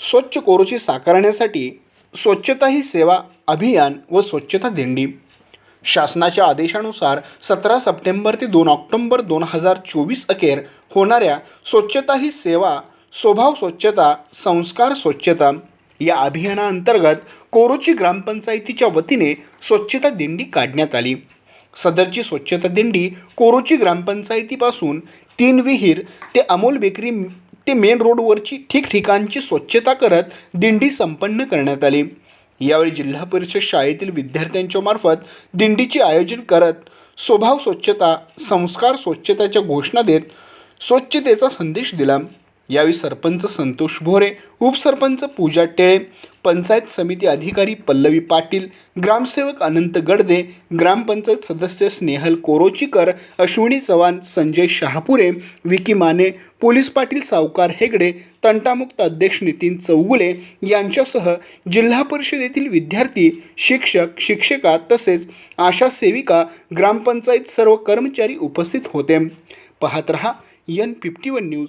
स्वच्छ कोरोची साकारण्यासाठी स्वच्छता ही सेवा अभियान व स्वच्छता दिंडी. शासनाच्या आदेशानुसार सतरा सप्टेंबर ते दोन ऑक्टोंबर दोन हजार चोवीस अखेर होणाऱ्या स्वच्छता ही सेवा स्वभाव स्वच्छता संस्कार स्वच्छता या अभियानाअंतर्गत कोरोची ग्रामपंचायतीच्या वतीने स्वच्छता दिंडी काढण्यात आली. सदरची स्वच्छता दिंडी कोरोची ग्रामपंचायतीपासून तीन विहीर ते अमोल बेकरी ते मेन रोडवरची ठिकठिकाणची स्वच्छता करत दिंडी संपन्न करण्यात आली. यावेळी जिल्हा परिषद शाळेतील विद्यार्थ्यांच्या मार्फत दिंडीचे आयोजन करत स्वभाव स्वच्छता संस्कार स्वच्छतेच्या घोषणा देत स्वच्छतेचा संदेश दिला. यावेळी सरपंच संतोष भोरे उपसरपंच पूजा टेळे पंचायत समिती अधिकारी पल्लवी पाटील ग्रामसेवक अनंत गडदे ग्रामपंचायत सदस्य स्नेहल कोरोचीकर अश्विनी चव्हाण संजय शहापुरे विकी माने पोलीस पाटील सावकार हेगडे तंटामुक्त अध्यक्ष नितीन चौगुले यांच्यासह जिल्हा परिषदेतील विद्यार्थी शिक्षक शिक्षिका तसेच आशा सेविका ग्रामपंचायत सर्व कर्मचारी उपस्थित होते. पाहत रहा यन फिफ्टी वन न्यूज